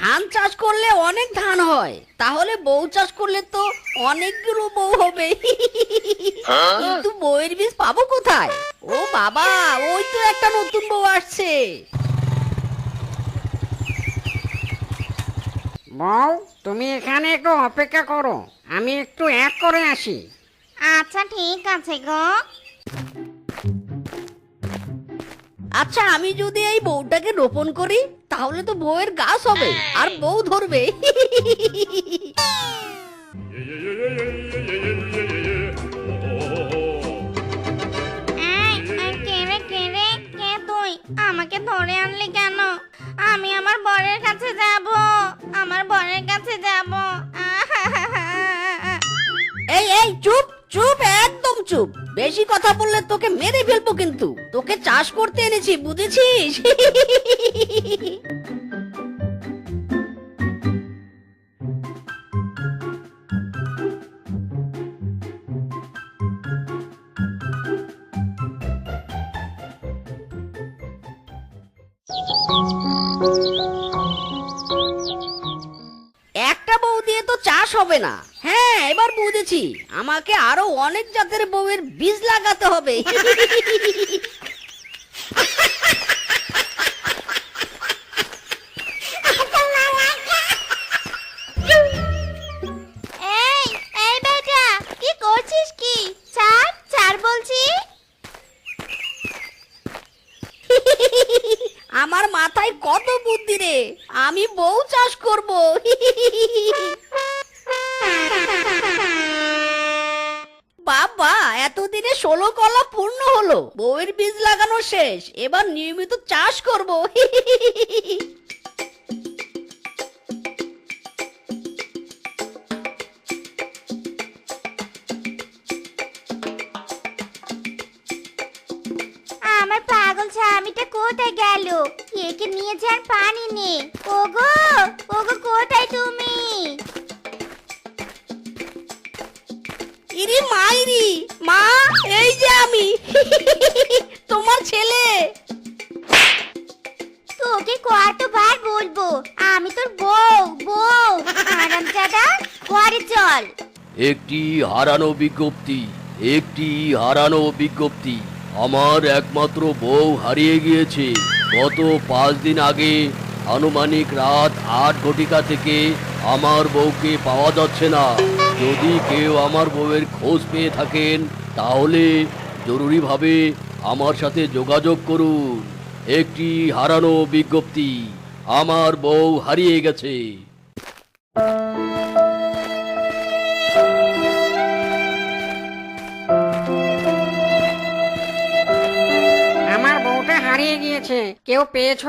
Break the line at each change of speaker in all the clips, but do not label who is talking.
ধান চাষ করলে অনেক ধান হয়। তাহলে বউ চাষ করলে তো অনেকগুলো বউ হবে। কিন্তু বউয়ের বীজ পাবো কোথায়? ও বাবা ওই তো একটা নতুন বউ আসছে।
বউ তুমি এখানে একটু অপেক্ষা করো। আমি একটু এক করে আসি।
আচ্ছা ঠিক আছে গো।
আচ্ছা আমি যদি এই বউটাকে রোপণ করি তাহলে তো বউয়ের গাছ হবে আর বউ ধরবে।
আমাকে ধরে আনলি কেন? আমি আমার বরের কাছে যাব আমার বরের কাছে যাব।
এই এই চুপ! চুপ, একদম চুপ। বেশি কথা বললে তোকে মেরে ফেলব কিন্তু। তোকে চাষ করতে এনেছি, বুঝেছিস? একটা বউ দিয়ে তো চাষ হবে না। হ্যাঁ এবার বুঝেছি। আমাকে আরও অনেক জাতের বউয়ের বীজ লাগাতে হবে।
এই এই বেটা কি করছিস কি? বলছি।
আমার মাথায় কত বুদ্ধি রে? আমি বউ চাষ করব। বাবা, এতদিনে ষোলো কলা পূর্ণ হলো। বউয়ের বীজ লাগানো শেষ। এবার নিয়মিত চাষ করব।
আমার পাগল স্বামীটা কোথায় গেল? একে নিয়ে যান পানি নে ওগো!
তোমার ছেলে।
তোকে কতবার বলব? আমি তোর বউ বউ। আরাম দাদা ঘরে চল।
একটি হারানো বিজ্ঞপ্তি একটি হারানো বিজ্ঞপ্তি। আমার একমাত্র বউ হারিয়ে গিয়েছে। গত পাঁচ দিন আগে আনুমানিক রাত আট ঘটিকা থেকে আমার বউকে পাওয়া যাচ্ছে না। যদি কেউ আমার বউয়ের খোঁজ পেয়ে থাকেন তাহলে জরুরিভাবে আমার সাথে যোগাযোগ করুন। একটি হারানো বিজ্ঞপ্তি আমার বউ হারিয়ে গেছে।
আমার বউটা হারিয়ে গিয়েছে। কেউ পেয়েছ?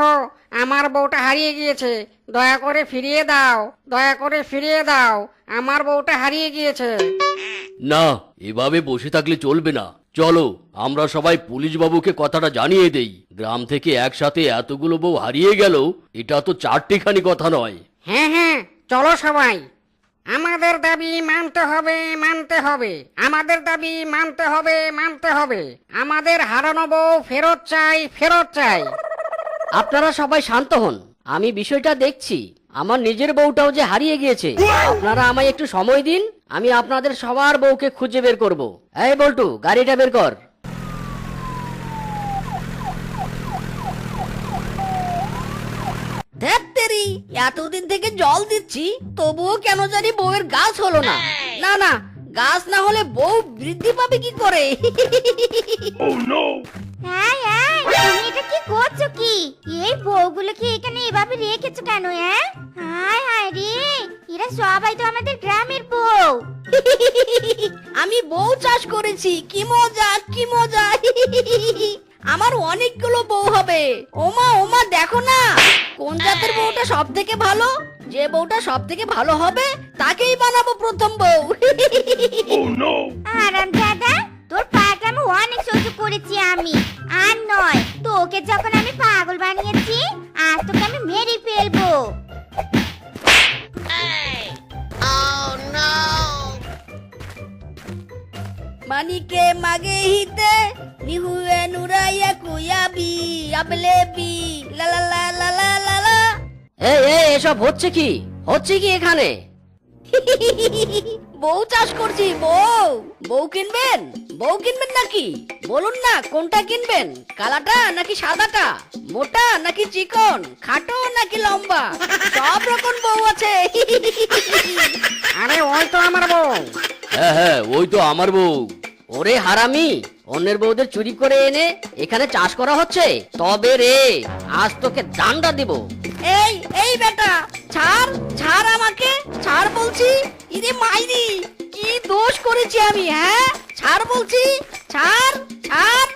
আমার বউটা হারিয়ে গিয়েছে। দয়া করে ফিরিয়ে দাও। দয়া করে ফিরিয়ে দাও। আমার বউটা হারিয়ে গিয়েছে।
না এভাবে বসে থাকলে চলবে না। চলো আমরা সবাই পুলিশ বাবুকে কথাটা জানিয়ে দেই। গ্রাম থেকে একসাথে এতগুলো বউ হারিয়ে গেল এটা তো চারটিখানি কথা নয়।
হ্যাঁ হ্যাঁ চলো সবাই। আমাদের দাবি মানতে হবে মানতে হবে। আমাদের দাবি মানতে হবে মানতে হবে। আমাদের হারানো বউ ফেরত চাই ফেরত চাই।
আপনারা সবাই শান্ত হন। আমি বিষয়টা দেখছি। আমার নিজের বউটাও যে হারিয়ে গিয়েছে। আপনারা আমায় একটু সময় দিন। আমি আপনাদের সবার বউকে খুঁজে বের করব। এই বল্টু গাড়িটা বের কর। ধ্যাত্তেরি এতদিন থেকে জল দিচ্ছি তবুও কেন জানি বউয়ের গাছ হলো না। না না গাছ না হলে বউ বৃদ্ধি পাবে কি করে?
হ্যাঁ হ্যাঁ তুমি এটা কি করছ কি? এই বউগুলোকে এখানে এভাবে রেখেছো কেন হ্যাঁ? হায় হায় এরা সবাই তো আমাদের গ্রামের বউ।
আমি বউ চাষ করেছি। কি মজা কি মজা। আমার অনেকগুলো বউ হবে। ওমা ওমা দেখো না। কোন জাতের বউটা সব থেকে ভালো? যে বউটা সব থেকে ভালো হবে তাকেই বানাবো প্রথম বউ। হিতে নিহুয়ে নুরাইয়া কুয়াবি আবলে বি লা লা লা লা লা লা লা। এই এই
এসব হচ্ছে কি? হচ্ছে কি এখানে?
বউ চাষ করছি বউ। বউ কিনবেন? বউ কিনবেন নাকি? বলুন না কোনটা কিনবেন? কালাটা নাকি সাদাটা? মোটা নাকি চিকন? খাটো নাকি লম্বা? সব রকম বউ আছে।
আরে ওই তো আমার বউ।
হ্যাঁ হ্যাঁ ওই তো আমার বউ।
ওরে হারামি, অন্যের বউদের চুরি করে এনে এখানে চাষ করা হচ্ছে? তবে রে, আজ তোকে দান্ডা দিব।
এই এই বেটা, ছাড় ছাড় আমাকে, ছাড় বলছি। ইরে মাইরি, কি দোষ করেছি আমি হ্যাঁ? ছাড় বলছি, ছাড় ছাড়।